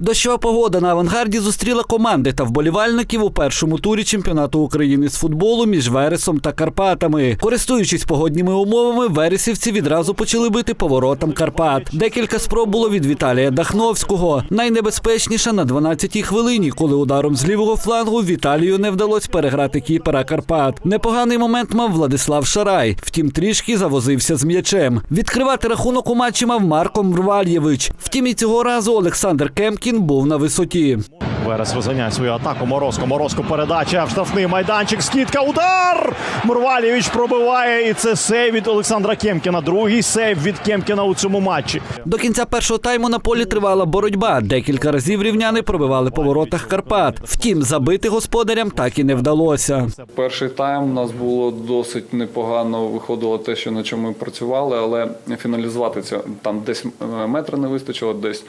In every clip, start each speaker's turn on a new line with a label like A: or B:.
A: Дощова погода на авангарді зустріла команди та вболівальників у першому турі чемпіонату України з футболу між Вересом та Карпатами. Користуючись погодніми умовами, вересівці відразу почали бити поворотам Карпат. Декілька спроб було від Віталія Дахновського. Найнебезпечніша на 12-й хвилині, коли ударом з лівого флангу Віталію не вдалося переграти кіпера Карпат. Непоганий момент мав Владислав Шарай. Втім, трішки завозився з м'ячем. Відкривати рахунок у матчі мав Марко Мрвальєвич. Втім, і цього разу Олександр Кемкін був на висоті.
B: Верес розганяє свою атаку. Морозко. Морозко передача в штрафний майданчик. Скидка. Удар! Мурвалєвич пробиває. І це сейв від Олександра Кемкіна. Другий сейв від Кемкіна у цьому матчі.
A: До кінця першого тайму на полі тривала боротьба. Декілька разів рівняни пробивали по воротах Карпат. Втім, забити господарям так і не вдалося.
C: Перший тайм у нас було досить непогано. Виходило те, що на чому ми працювали, але фіналізувати це там десь е, метра не вистачило, десь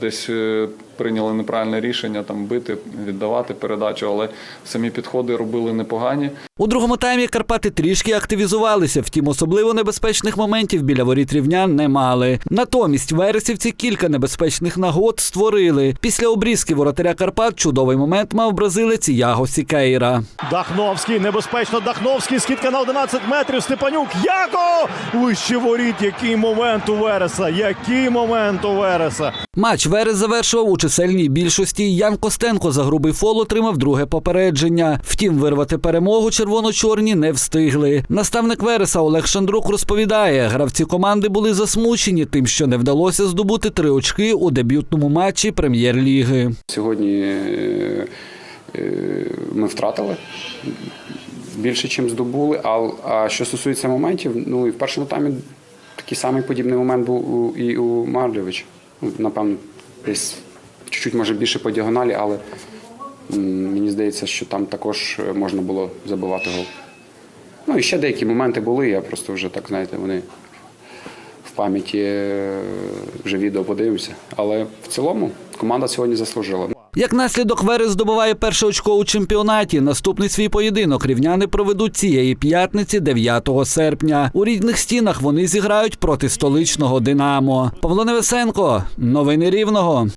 C: десь е, прийняли неправильне рішення там бити, віддавати передачу, але самі підходи робили непогані.
A: У другому таймі Карпати трішки активізувалися, втім особливо небезпечних моментів біля воріт рівнян не мали. Натомість вересівці кілька небезпечних нагод створили. Після обрізки воротаря Карпат чудовий момент мав бразилець Яго Сікейра.
B: Дахновський. Небезпечно. Дахновський. Скидка на 11 метрів. Степанюк. Яко! Вище воріт. Який момент у Вереса. Який момент у Вереса.
A: Матч Верес завершував у чисельній більшості. Ян Костенко за грубий фол отримав друге попередження. Втім, вирвати перемогу червоно-чорні не встигли. Наставник Вереса Олег Шандрук розповідає, гравці команди були засмучені тим, що не вдалося здобути три очки у дебютному матчі прем'єр-ліги.
D: Сьогодні е, е, ми втратили більше, ніж здобули. А, а що стосується моментів, ну і в першому таймі такий самий подібний момент був і у Марльович. Ну, Напевно, десь чуть-чуть може більше по діагоналі, але мені здається, що там також можна було забивати гол. Ну і ще деякі моменти були, я просто вже так, знаєте, вони в пам'яті е, вже відео подивився. Але в цілому команда сьогодні заслужила.
A: Як наслідок Верес здобуває перше очко у чемпіонаті. Наступний свій поєдинок рівняни проведуть цієї п'ятниці, 9 серпня. У рідних стінах вони зіграють проти столичного Динамо. Павло Невесенко, новини Рівного.